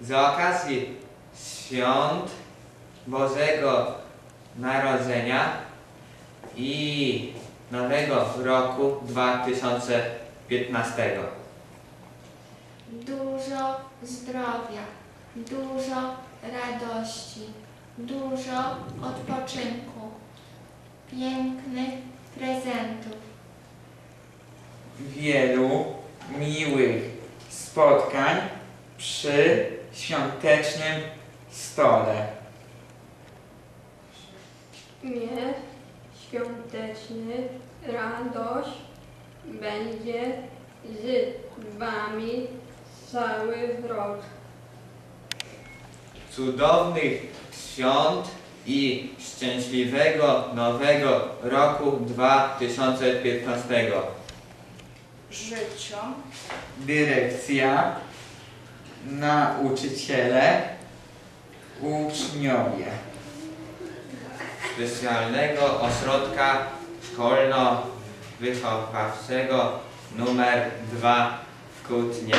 z okazji świąt Bożego Narodzenia i Nowego Roku 2015. Dużo zdrowia, dużo radości, dużo odpoczynku, pięknych prezentów, Wielu miłych spotkań przy świątecznym stole. Niech świąteczny radość będzie z wami cały rok. Cudownych świąt i szczęśliwego nowego roku 2015. życzą Dyrekcja, nauczyciele, uczniowie Specjalnego Ośrodka Szkolno-Wychowawczego numer 2 w Kutnie.